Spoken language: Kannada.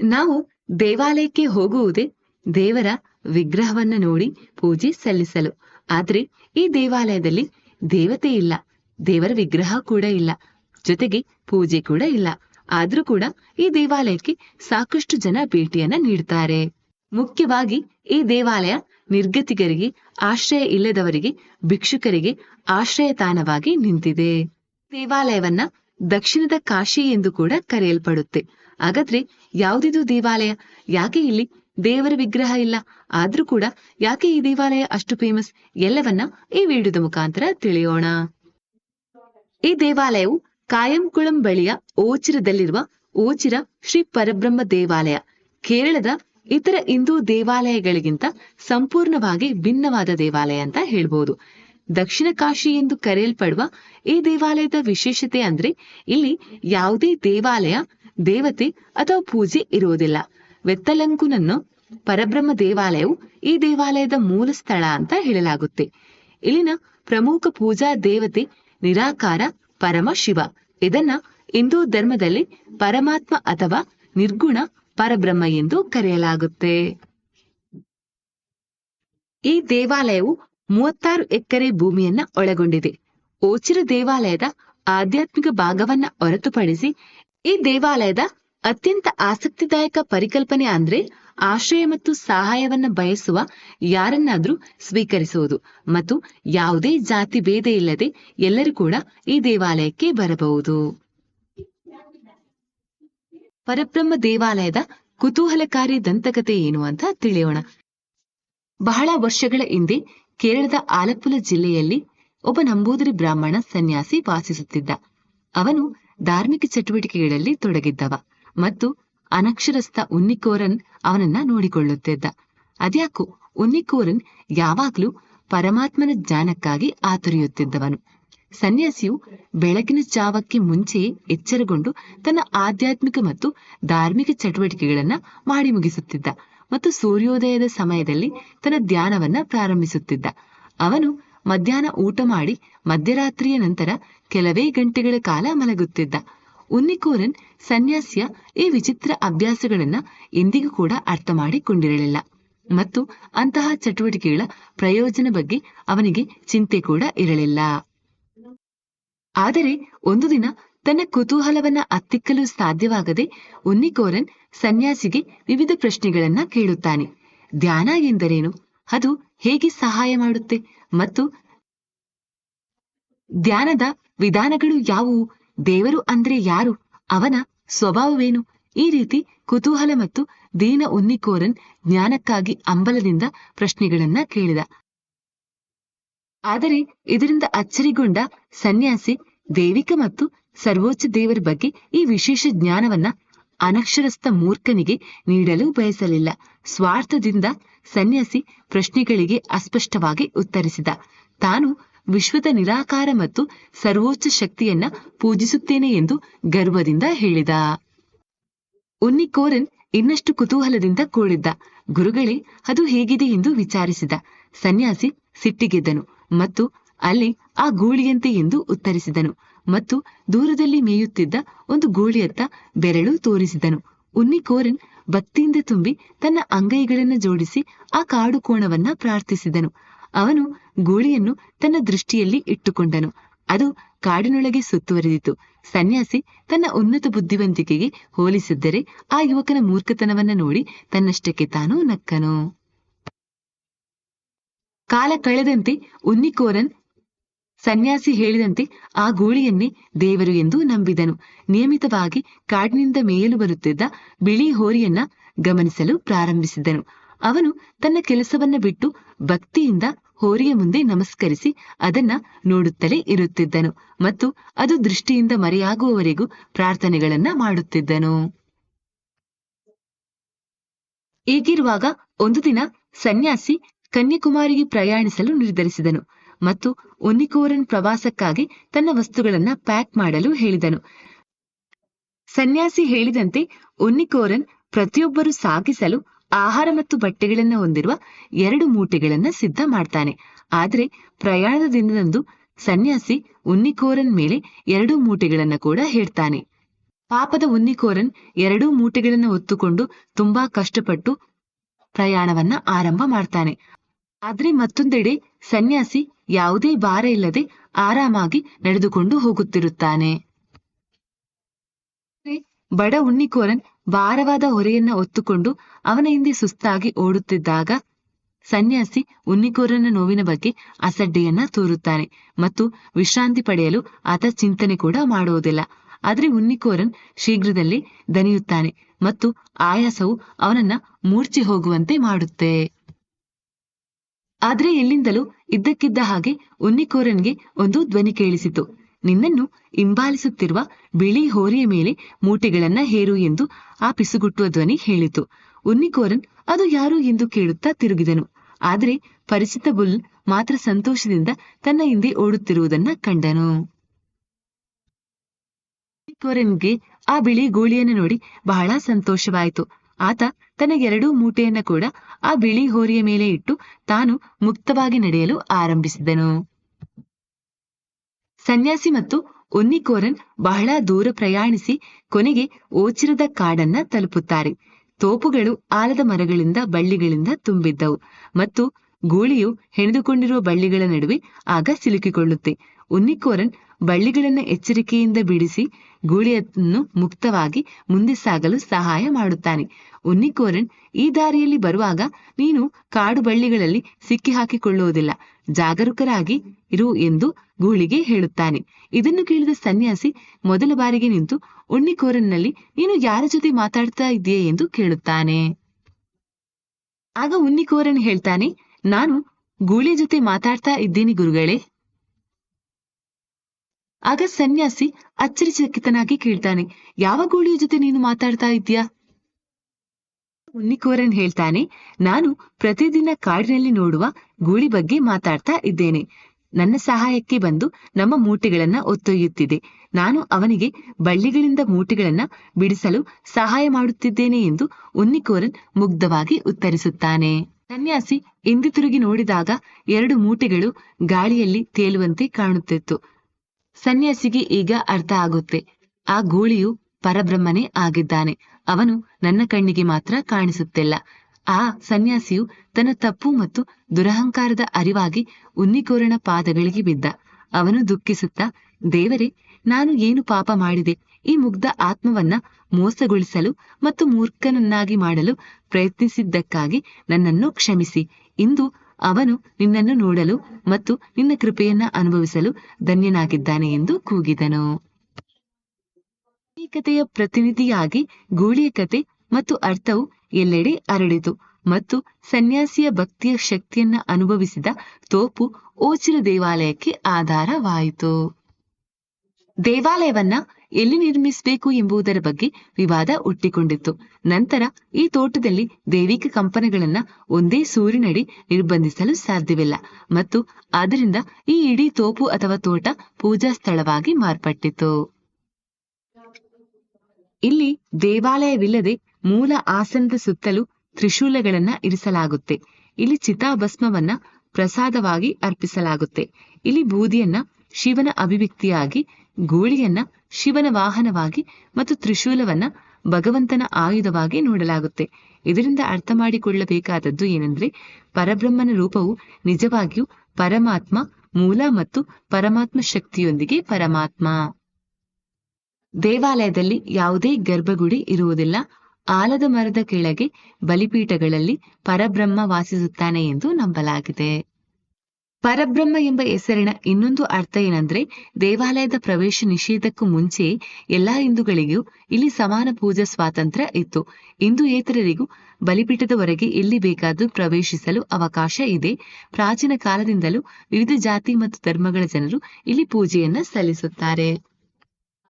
ನಾವು ದೇವಾಲಯಕ್ಕೆ ಹೋಗುವುದೇ ದೇವರ ವಿಗ್ರಹವನ್ನು ನೋಡಿ ಪೂಜೆ ಸಲ್ಲಿಸಲು. ಆದ್ರೆ ಈ ದೇವಾಲಯದಲ್ಲಿ ದೇವತೆ ಇಲ್ಲ, ದೇವರ ವಿಗ್ರಹ ಕೂಡ ಇಲ್ಲ, ಜೊತೆಗೆ ಪೂಜೆ ಕೂಡ ಇಲ್ಲ. ಆದ್ರೂ ಕೂಡ ಈ ದೇವಾಲಯಕ್ಕೆ ಸಾಕಷ್ಟು ಜನ ಭೇಟಿಯನ್ನ ನೀಡ್ತಾರೆ. ಮುಖ್ಯವಾಗಿ ಈ ದೇವಾಲಯ ನಿರ್ಗತಿಗರಿಗೆ ಆಶ್ರಯ ಇಲ್ಲದವರಿಗೆ, ಭಿಕ್ಷುಕರಿಗೆ ಆಶ್ರಯ ತಾಣವಾಗಿ ನಿಂತಿದೆ. ದೇವಾಲಯವನ್ನ ದಕ್ಷಿಣದ ಕಾಶಿ ಎಂದು ಕೂಡ ಕರೆಯಲ್ಪಡುತ್ತೆ. ಹಾಗಾದ್ರೆ ಯಾವುದಿದು ದೇವಾಲಯ? ಯಾಕೆ ಇಲ್ಲಿ ದೇವರ ವಿಗ್ರಹ ಇಲ್ಲ? ಆದ್ರೂ ಕೂಡ ಯಾಕೆ ಈ ದೇವಾಲಯ ಅಷ್ಟು ಫೇಮಸ್ ಎಲ್ಲವನ್ನ ಈ ವಿಡಿಯೋದ ಮುಖಾಂತರ ತಿಳಿಯೋಣ. ಈ ದೇವಾಲಯವು ಕಾಯಂಕುಳಂ ಬಳಿಯ ಓಚಿರದಲ್ಲಿರುವ ಓಚಿರ ಶ್ರೀ ಪರಬ್ರಹ್ಮ ದೇವಾಲಯ. ಕೇರಳದ ಇತರ ಹಿಂದೂ ದೇವಾಲಯಗಳಿಗಿಂತ ಸಂಪೂರ್ಣವಾಗಿ ಭಿನ್ನವಾದ ದೇವಾಲಯ ಅಂತ ಹೇಳ್ಬೋದು. ದಕ್ಷಿಣ ಕಾಶಿ ಎಂದು ಕರೆಯಲ್ಪಡುವ ಈ ದೇವಾಲಯದ ವಿಶೇಷತೆ ಅಂದ್ರೆ ಇಲ್ಲಿ ಯಾವುದೇ ದೇವಾಲಯ ದೇವತೆ ಅಥವಾ ಪೂಜೆ ಇರುವುದಿಲ್ಲ. ವೆತ್ತಲಂಕುನನ್ನು ಪರಬ್ರಹ್ಮ ದೇವಾಲಯವು ಈ ದೇವಾಲಯದ ಮೂಲ ಸ್ಥಳ ಅಂತ ಹೇಳಲಾಗುತ್ತೆ. ಇಲ್ಲಿನ ಪ್ರಮುಖ ಪೂಜಾ ದೇವತೆ ನಿರಾಕಾರ ಪರಮ ಶಿವ. ಇದನ್ನ ಹಿಂದೂ ಧರ್ಮದಲ್ಲಿ ಪರಮಾತ್ಮ ಅಥವಾ ನಿರ್ಗುಣ ಪರಬ್ರಹ್ಮ ಎಂದು ಕರೆಯಲಾಗುತ್ತೆ. ಈ ದೇವಾಲಯವು ಮೂವತ್ತಾರು ಎಕರೆ ಭೂಮಿಯನ್ನ ಒಳಗೊಂಡಿದೆ. ಓಚಿರ ದೇವಾಲಯದ ಆಧ್ಯಾತ್ಮಿಕ ಭಾಗವನ್ನ ಹೊರತುಪಡಿಸಿ ಈ ದೇವಾಲಯದ ಅತ್ಯಂತ ಆಸಕ್ತಿದಾಯಕ ಪರಿಕಲ್ಪನೆ ಅಂದ್ರೆ ಆಶ್ರಯ ಮತ್ತು ಸಹಾಯವನ್ನ ಬಯಸುವ ಯಾರನ್ನಾದ್ರೂ ಸ್ವೀಕರಿಸುವುದು ಮತ್ತು ಯಾವುದೇ ಜಾತಿ ಭೇದ ಇಲ್ಲದೆ ಎಲ್ಲರೂ ಕೂಡ ಈ ದೇವಾಲಯಕ್ಕೆ ಬರಬಹುದು. ಪರಬ್ರಹ್ಮ ದೇವಾಲಯದ ಕುತೂಹಲಕಾರಿ ದಂತಕತೆ ಏನು ಅಂತ ತಿಳಿಯೋಣ. ಬಹಳ ವರ್ಷಗಳ ಹಿಂದೆ ಕೇರಳದ ಆಲಪ್ಪುಲ ಜಿಲ್ಲೆಯಲ್ಲಿ ಒಬ್ಬ ನಂಬೂದರಿ ಬ್ರಾಹ್ಮಣ ಸನ್ಯಾಸಿ ವಾಸಿಸುತ್ತಿದ್ದ. ಅವನು ಧಾರ್ಮಿಕ ಚಟುವಟಿಕೆಗಳಲ್ಲಿ ತೊಡಗಿದ್ದವ ಮತ್ತು ಅನಕ್ಷರಸ್ಥ ಉನ್ನಿಕೋರನ್ ಅವನನ್ನ ನೋಡಿಕೊಳ್ಳುತ್ತಿದ್ದ. ಅದ್ಯಾಕೋ ಉನ್ನಿಕೋರನ್ ಯಾವಾಗ್ಲೂ ಪರಮಾತ್ಮನ ಜ್ಞಾನಕ್ಕಾಗಿ ಆತುರಿಯುತ್ತಿದ್ದವನು. ಸನ್ಯಾಸಿಯು ಬೆಳಕಿನ ಚಾವಕ್ಕೆ ಮುಂಚೆಯೇ ಎಚ್ಚರಗೊಂಡು ತನ್ನ ಆಧ್ಯಾತ್ಮಿಕ ಮತ್ತು ಧಾರ್ಮಿಕ ಚಟುವಟಿಕೆಗಳನ್ನ ಮಾಡಿ ಮುಗಿಸುತ್ತಿದ್ದ ಮತ್ತು ಸೂರ್ಯೋದಯದ ಸಮಯದಲ್ಲಿ ತನ್ನ ಧ್ಯಾನವನ್ನ ಪ್ರಾರಂಭಿಸುತ್ತಿದ್ದ. ಅವನು ಮಧ್ಯಾಹ್ನ ಊಟ ಮಾಡಿ ಮಧ್ಯರಾತ್ರಿಯ ನಂತರ ಕೆಲವೇ ಗಂಟೆಗಳ ಕಾಲ ಮಲಗುತ್ತಿದ್ದ. ಉನ್ನಿಕೋರನ್ ಸನ್ಯಾಸಿಯ ಈ ವಿಚಿತ್ರ ಅಭ್ಯಾಸಗಳನ್ನ ಇಂದಿಗೂ ಕೂಡ ಅರ್ಥ ಮಾಡಿಕೊಂಡಿರಲಿಲ್ಲ. ಮತ್ತು ಅಂತಹ ಚಟುವಟಿಕೆಗಳ ಪ್ರಯೋಜನ ಬಗ್ಗೆ ಅವನಿಗೆ ಚಿಂತೆ ಕೂಡ ಇರಲಿಲ್ಲ. ಆದರೆ ಒಂದು ದಿನ ತನ್ನ ಕುತೂಹಲವನ್ನ ಅತ್ತಿಕ್ಕಲು ಸಾಧ್ಯವಾಗದೆ ಉನ್ನಿಕೋರನ್ ಸನ್ಯಾಸಿಗೆ ವಿವಿಧ ಪ್ರಶ್ನೆಗಳನ್ನ ಕೇಳುತ್ತಾನೆ. ಧ್ಯಾನ ಎಂದರೇನು? ಅದು ಹೇಗೆ ಸಹಾಯ ಮಾಡುತ್ತೆ? ಮತ್ತು ಧ್ಯಾನದ ವಿಧಾನಗಳು ಯಾವುವು? ದೇವರು ಅಂದ್ರೆ ಯಾರು? ಅವನ ಸ್ವಭಾವವೇನು? ಈ ರೀತಿ ಕುತೂಹಲ ಮತ್ತು ದೀನ ಉನ್ನಿಕೋರನ್ ಜ್ಞಾನಕ್ಕಾಗಿ ಅಂಬಲದಿಂದ ಪ್ರಶ್ನೆಗಳನ್ನ ಕೇಳಿದ. ಆದರೆ ಇದರಿಂದ ಅಚ್ಚರಿಗೊಂಡ ಸನ್ಯಾಸಿ ದೇವಿಕ ಮತ್ತು ಸರ್ವೋಚ್ಚ ದೇವರ ಬಗ್ಗೆ ಈ ವಿಶೇಷ ಜ್ಞಾನವನ್ನ ಅನಕ್ಷರಸ್ಥ ಮೂರ್ಖನಿಗೆ ನೀಡಲು ಬಯಸಲಿಲ್ಲ. ಸ್ವಾರ್ಥದಿಂದ ಸನ್ಯಾಸಿ ಪ್ರಶ್ನೆಗಳಿಗೆ ಅಸ್ಪಷ್ಟವಾಗಿ ಉತ್ತರಿಸಿದ. ತಾನು ವಿಶ್ವದ ನಿರಾಕಾರ ಮತ್ತು ಸರ್ವೋಚ್ಚ ಶಕ್ತಿಯನ್ನ ಪೂಜಿಸುತ್ತೇನೆ ಎಂದು ಗರ್ವದಿಂದ ಹೇಳಿದ. ಉನ್ನಿಕೋರನ್ ಇನ್ನಷ್ಟು ಕುತೂಹಲದಿಂದ ಕೂಡಿದ್ದ. ಗುರುಗಳೇ, ಅದು ಹೇಗಿದೆ ಎಂದು ವಿಚಾರಿಸಿದ. ಸನ್ಯಾಸಿ ಸಿಟ್ಟಿಗೆದ್ದನು ಮತ್ತು ಅಲ್ಲಿ ಆ ಗೂಳಿಯಂತೆ ಎಂದು ಉತ್ತರಿಸಿದನು. ಮತ್ತು ದೂರದಲ್ಲಿ ಮೇಯುತ್ತಿದ್ದ ಒಂದು ಗೂಳಿಯತ್ತ ಬೆರಳು ತೋರಿಸಿದನು. ಉನ್ನಿಕೋರನ್ ಭಕ್ತಿಯಿಂದ ತುಂಬಿ ತನ್ನ ಅಂಗೈಗಳನ್ನು ಜೋಡಿಸಿ ಆ ಕಾಡು ಕೋಣವನ್ನ ಪ್ರಾರ್ಥಿಸಿದನು. ಅವನು ಗೂಳಿಯನ್ನು ತನ್ನ ದೃಷ್ಟಿಯಲ್ಲಿ ಇಟ್ಟುಕೊಂಡನು. ಅದು ಕಾಡಿನೊಳಗೆ ಸುತ್ತುವರಿದಿತು. ಸನ್ಯಾಸಿ ತನ್ನ ಉನ್ನತ ಬುದ್ಧಿವಂತಿಕೆಗೆ ಹೋಲಿಸಿದ್ದರೆ ಆ ಯುವಕನ ಮೂರ್ಖತನವನ್ನ ನೋಡಿ ತನ್ನಷ್ಟಕ್ಕೆ ತಾನು ನಕ್ಕನು. ಕಾಲ ಕಳೆದಂತೆ ಉನ್ನಿಕೋರನ್ ಸನ್ಯಾಸಿ ಹೇಳಿದಂತೆ ಆ ಗೂಳಿಯನ್ನೇ ದೇವರು ಎಂದು ನಂಬಿದನು. ನಿಯಮಿತವಾಗಿ ಕಾಡಿನಿಂದ ಮೇಯಲು ಬರುತ್ತಿದ್ದ ಬಿಳಿ ಹೋರಿಯನ್ನ ಗಮನಿಸಲು ಪ್ರಾರಂಭಿಸಿದನು ಅವನು ತನ್ನ ಕೆಲಸವನ್ನ ಬಿಟ್ಟು ಭಕ್ತಿಯಿಂದ ಹೋರಿಯ ಮುಂದೆ ನಮಸ್ಕರಿಸಿ ಅದನ್ನ ನೋಡುತ್ತಲೇ ಇರುತ್ತಿದ್ದನು ಮತ್ತು ಅದು ದೃಷ್ಟಿಯಿಂದ ಮರೆಯಾಗುವವರೆಗೂ ಪ್ರಾರ್ಥನೆಗಳನ್ನ ಮಾಡುತ್ತಿದ್ದನು. ಹೀಗಿರುವಾಗ ಒಂದು ದಿನ ಸನ್ಯಾಸಿ ಕನ್ಯಾಕುಮಾರಿಗೆ ಪ್ರಯಾಣಿಸಲು ನಿರ್ಧರಿಸಿದನು. ಮತ್ತು ಒನ್ನಿಕೋರನ್ ಪ್ರವಾಸಕ್ಕಾಗಿ ತನ್ನ ವಸ್ತುಗಳನ್ನು ಪ್ಯಾಕ್ ಮಾಡಲು ಹೇಳಿದನು. ಸನ್ಯಾಸಿ ಹೇಳಿದಂತೆ ಒನ್ನಿಕೋರನ್ ಪ್ರತಿಯೊಬ್ಬರು ಸಾಗಿಸಲು ಆಹಾರ ಮತ್ತು ಬಟ್ಟೆಗಳನ್ನು ಹೊಂದಿರುವ ಎರಡು ಮೂಟೆಗಳನ್ನು ಸಿದ್ಧ ಮಾಡ್ತಾನೆ. ಆದರೆ ಪ್ರಯಾಣದ ದಿನದಂದು ಸನ್ಯಾಸಿ ಉನ್ನಿಕೋರನ್ ಮೇಲೆ ಎರಡು ಮೂಟೆಗಳನ್ನು ಕೂಡ ಹೇಳ್ತಾನೆ ಪಾಪದ ಉನ್ನಿಕೋರನ್ ಎರಡೂ ಮೂಟೆಗಳನ್ನು ಹೊತ್ತುಕೊಂಡು ತುಂಬಾ ಕಷ್ಟಪಟ್ಟು ಪ್ರಯಾಣವನ್ನ ಆರಂಭ ಮಾಡ್ತಾನೆ. ಆದ್ರೆ ಮತ್ತೊಂದೆಡೆ ಸನ್ಯಾಸಿ ಯಾವುದೇ ಭಾರ ಇಲ್ಲದೆ ಆರಾಮಾಗಿ ನಡೆದುಕೊಂಡು ಹೋಗುತ್ತಿರುತ್ತಾನೆ. ಬಡ ಉಣ್ಣಿಕೋರನ್ ಭಾರವಾದ ಹೊರೆಯನ್ನ ಒತ್ತುಕೊಂಡು ಅವನ ಹಿಂದೆ ಸುಸ್ತಾಗಿ ಓಡುತ್ತಿದ್ದಾಗ ಸನ್ಯಾಸಿ ಉನ್ನಿಕೋರನ ನೋವಿನ ಬಗ್ಗೆ ಅಸಡ್ಡೆಯನ್ನ ತೋರುತ್ತಾನೆ ಮತ್ತು ವಿಶ್ರಾಂತಿ ಪಡೆಯಲು ಆತ ಚಿಂತನೆ ಕೂಡ ಮಾಡುವುದಿಲ್ಲ. ಆದ್ರೆ ಉನ್ನಿಕೋರನ್ ಶೀಘ್ರದಲ್ಲಿ ದನಿಯುತ್ತಾನೆ ಮತ್ತು ಆಯಾಸವು ಅವನನ್ನ ಮೂರ್ಛೆ ಹೋಗುವಂತೆ ಮಾಡುತ್ತೆ. ಆದ್ರೆ ಎಲ್ಲಿಂದಲೂ ಇದ್ದಕ್ಕಿದ್ದ ಹಾಗೆ ಉನ್ನಿಕೋರನ್ಗೆ ಒಂದು ಧ್ವನಿ ಕೇಳಿಸಿತು. ನಿನ್ನನ್ನು ಹಿಂಬಾಲಿಸುತ್ತಿರುವ ಬಿಳಿ ಹೋರಿಯ ಮೇಲೆ ಮೂಟೆಗಳನ್ನ ಹೇರು ಎಂದು ಆ ಪಿಸುಗುಟ್ಟುವ ಧ್ವನಿ ಹೇಳಿತು. ಉನ್ನಿಕೋರನ್ ಅದು ಯಾರು ಎಂದು ಕೇಳುತ್ತಾ ತಿರುಗಿದನು. ಆದರೆ ಪರಿಚಿತ ಬುಲ್ ಮಾತ್ರ ಸಂತೋಷದಿಂದ ತನ್ನ ಹಿಂದೆ ಓಡುತ್ತಿರುವುದನ್ನ ಕಂಡನು. ಉನ್ನಿಕೋರನ್ಗೆ ಆ ಬಿಳಿ ಗೋಳಿಯನ್ನು ನೋಡಿ ಬಹಳ ಸಂತೋಷವಾಯಿತು. ಆತ ತನಗೆರಡೂ ಮೂಟೆಯನ್ನ ಕೂಡ ಆ ಬಿಳಿ ಹೋರಿಯ ಮೇಲೆ ಇಟ್ಟು ತಾನು ಮುಕ್ತವಾಗಿ ನಡೆಯಲು ಆರಂಭಿಸಿದನು. ಸನ್ಯಾಸಿ ಮತ್ತು ಉನ್ನಿಕೋರನ್ ಬಹಳ ದೂರ ಪ್ರಯಾಣಿಸಿ ಕೊನೆಗೆ ಓಚಿರದ ಕಾಡನ್ನ ತಲುಪುತ್ತಾರೆ. ತೋಪುಗಳು ಆಲದ ಮರಗಳಿಂದ ಬಳ್ಳಿಗಳಿಂದ ತುಂಬಿದ್ದವು ಮತ್ತು ಗೂಳಿಯು ಹೆಣೆದುಕೊಂಡಿರುವ ಬಳ್ಳಿಗಳ ನಡುವೆ ಆಗ ಸಿಲುಕಿಕೊಳ್ಳುತ್ತೆ. ಉನ್ನಿಕೋರನ್ ಬಳ್ಳಿಗಳನ್ನ ಎಚ್ಚರಿಕೆಯಿಂದ ಬಿಡಿಸಿ ಗೂಳಿಯನ್ನು ಮುಕ್ತವಾಗಿ ಮುಂದೆ ಸಾಗಲು ಸಹಾಯ ಮಾಡುತ್ತಾನೆ. ಉನ್ನಿಕೋರನ್, ಈ ದಾರಿಯಲ್ಲಿ ಬರುವಾಗ ನೀನು ಕಾಡು ಬಳ್ಳಿಗಳಲ್ಲಿ ಸಿಕ್ಕಿಹಾಕಿಕೊಳ್ಳುವುದಿಲ್ಲ ಜಾಗರೂಕರಾಗಿ ಇರು ಎಂದು ಗೂಳಿಗೆ ಹೇಳುತ್ತಾನೆ. ಇದನ್ನು ಕೇಳಿದ ಸನ್ಯಾಸಿ ಮೊದಲ ಬಾರಿಗೆ ನಿಂತು ಉಣ್ಣಿಕೋರನ್ನಲ್ಲಿ ನೀನು ಯಾರ ಜೊತೆ ಮಾತಾಡ್ತಾ ಇದೆಯೇ ಎಂದು ಕೇಳುತ್ತಾನೆ. ಆಗ ಉನ್ನಿಕೋರನ್ ಹೇಳ್ತಾನೆ, ನಾನು ಗೂಳಿಯ ಜೊತೆ ಮಾತಾಡ್ತಾ ಇದ್ದೀನಿ ಗುರುಗಳೇ. ಆಗ ಸನ್ಯಾಸಿ ಅಚ್ಚರಿಚಕಿತನಾಗಿ ಕೇಳ್ತಾನೆ, ಯಾವ ಗೋಳಿಯ ಜೊತೆ ನೀನು ಮಾತಾಡ್ತಾ ಇದ್ದೀಯಾ? ಉನ್ನಿಕೋರನ್ ಹೇಳ್ತಾನೆ, ನಾನು ಪ್ರತಿದಿನ ಕಾಡಿನಲ್ಲಿ ನೋಡುವ ಗೂಳಿ ಬಗ್ಗೆ ಮಾತಾಡ್ತಾ ಇದ್ದೇನೆ. ನನ್ನ ಸಹಾಯಕ್ಕೆ ಬಂದು ನಮ್ಮ ಮೂಟೆಗಳನ್ನ ಒತ್ತೊಯ್ಯುತ್ತಿದೆ. ನಾನು ಅವನಿಗೆ ಬಳ್ಳಿಗಳಿಂದ ಮೂಟೆಗಳನ್ನ ಬಿಡಿಸಲು ಸಹಾಯ ಮಾಡುತ್ತಿದ್ದೇನೆ ಎಂದು ಉನ್ನಿಕೋರನ್ ಮುಗ್ಧವಾಗಿ ಉತ್ತರಿಸುತ್ತಾನೆ. ಸನ್ಯಾಸಿ ಹಿಂದಿ ತಿರುಗಿ ನೋಡಿದಾಗ ಎರಡು ಮೂಟೆಗಳು ಗಾಳಿಯಲ್ಲಿ ತೇಲುವಂತೆ ಕಾಣುತ್ತಿತ್ತು. ಸನ್ಯಾಸಿಗೆ ಈಗ ಅರ್ಥ ಆಗುತ್ತೆ. ಆ ಗೂಳಿಯು ಪರಬ್ರಹ್ಮನೇ ಆಗಿದ್ದಾನೆ. ಅವನು ನನ್ನ ಕಣ್ಣಿಗೆ ಮಾತ್ರ ಕಾಣಿಸುತ್ತಿಲ್ಲ. ಆ ಸನ್ಯಾಸಿಯು ತನ್ನ ತಪ್ಪು ಮತ್ತು ದುರಹಂಕಾರದ ಅರಿವಾಗಿ ಉನ್ನಿಕೋರಣ ಪಾದಗಳಿಗೆ ಬಿದ್ದ. ಅವನು ದುಃಖಿಸುತ್ತಾ, ದೇವರೇ, ನಾನು ಏನು ಪಾಪ ಮಾಡಿದೆ? ಈ ಮುಗ್ಧ ಆತ್ಮವನ್ನ ಮೋಸಗೊಳಿಸಲು ಮತ್ತು ಮೂರ್ಖನನ್ನಾಗಿ ಮಾಡಲು ಪ್ರಯತ್ನಿಸಿದ್ದಕ್ಕಾಗಿ ನನ್ನನ್ನು ಕ್ಷಮಿಸಿ. ಇಂದು ಅವನು ನಿನ್ನನ್ನು ನೋಡಲು ಮತ್ತು ನಿನ್ನ ಕೃಪೆಯನ್ನ ಅನುಭವಿಸಲು ಧನ್ಯನಾಗಿದ್ದಾನೆ ಎಂದು ಕೂಗಿದನು. ಈ ಕಥೆಯ ಪ್ರತಿನಿಧಿಯಾಗಿ ಗೂಳಿಯ ಕತೆ ಮತ್ತು ಅರ್ಥವು ಎಲ್ಲೆಡೆ ಅರಳಿತು ಮತ್ತು ಸನ್ಯಾಸಿಯ ಭಕ್ತಿಯ ಶಕ್ತಿಯನ್ನ ಅನುಭವಿಸಿದ ತೋಪು ಓಚಿರ ದೇವಾಲಯಕ್ಕೆ ಆಧಾರವಾಯಿತು. ದೇವಾಲಯವನ್ನ ಎಲ್ಲಿ ನಿರ್ಮಿಸಬೇಕು ಎಂಬುದರ ಬಗ್ಗೆ ವಿವಾದ ಹುಟ್ಟಿಕೊಂಡಿತ್ತು. ನಂತರ ಈ ತೋಟದಲ್ಲಿ ದೈವಿಕ ಕಂಪನಗಳನ್ನ ಒಂದೇ ಸೂರಿನಡಿ ನಿರ್ಬಂಧಿಸಲು ಸಾಧ್ಯವಿಲ್ಲ. ಮತ್ತು ಆದ್ದರಿಂದ ಈ ಇಡೀ ತೋಪು ಅಥವಾ ತೋಟ ಪೂಜಾ ಸ್ಥಳವಾಗಿ ಮಾರ್ಪಟ್ಟಿತು ಇಲ್ಲಿ ದೇವಾಲಯವಿಲ್ಲದೆ ಮೂಲ ಆಸನದ ಸುತ್ತಲೂ ತ್ರಿಶೂಲಗಳನ್ನ ಇರಿಸಲಾಗುತ್ತೆ. ಇಲ್ಲಿ ಚಿತಾಭಸ್ಮವನ್ನ ಪ್ರಸಾದವಾಗಿ ಅರ್ಪಿಸಲಾಗುತ್ತೆ. ಇಲ್ಲಿ ಬೂದಿಯನ್ನ ಶಿವನ ಅಭಿವ್ಯಕ್ತಿಯಾಗಿ ಗೂಳಿಯನ್ನ ಶಿವನ ವಾಹನವಾಗಿ ಮತ್ತು ತ್ರಿಶೂಲವನ್ನ ಭಗವಂತನ ಆಯುಧವಾಗಿ ನೋಡಲಾಗುತ್ತೆ. ಇದರಿಂದ ಅರ್ಥ ಮಾಡಿಕೊಳ್ಳಬೇಕಾದದ್ದು ಏನೆಂದ್ರೆ ಪರಬ್ರಹ್ಮನ ರೂಪವು ನಿಜವಾಗಿಯೂ ಪರಮಾತ್ಮ, ಮೂಲ ಮತ್ತು ಪರಮಾತ್ಮ ಶಕ್ತಿಯೊಂದಿಗೆ ಪರಮಾತ್ಮ. ದೇವಾಲಯದಲ್ಲಿ ಯಾವುದೇ ಗರ್ಭಗುಡಿ ಇರುವುದಿಲ್ಲ. ಆಲದ ಮರದ ಕೆಳಗೆ ಬಲಿಪೀಠಗಳಲ್ಲಿ ಪರಬ್ರಹ್ಮ ವಾಸಿಸುತ್ತಾನೆ ಎಂದು ನಂಬಲಾಗಿದೆ. ಪರಬ್ರಹ್ಮ ಎಂಬ ಹೆಸರಿನ ಇನ್ನೊಂದು ಅರ್ಥ ಏನಂದ್ರೆ ದೇವಾಲಯದ ಪ್ರವೇಶ ನಿಷೇಧಕ್ಕೂ ಮುಂಚೆ ಎಲ್ಲಾ ಹಿಂದೂಗಳಿಗೂ ಇಲ್ಲಿ ಸಮಾನ ಪೂಜಾ ಸ್ವಾತಂತ್ರ್ಯ ಇತ್ತು. ಹಿಂದೂಯೇತರರಿಗೂ ಬಲಿಪೀಠದವರೆಗೆ ಎಲ್ಲಿ ಬೇಕಾದರೂ ಪ್ರವೇಶಿಸಲು ಅವಕಾಶ ಇದೆ. ಪ್ರಾಚೀನ ಕಾಲದಿಂದಲೂ ವಿವಿಧ ಜಾತಿ ಮತ್ತು ಧರ್ಮಗಳ ಜನರು ಇಲ್ಲಿ ಪೂಜೆಯನ್ನ ಸಲ್ಲಿಸುತ್ತಾರೆ.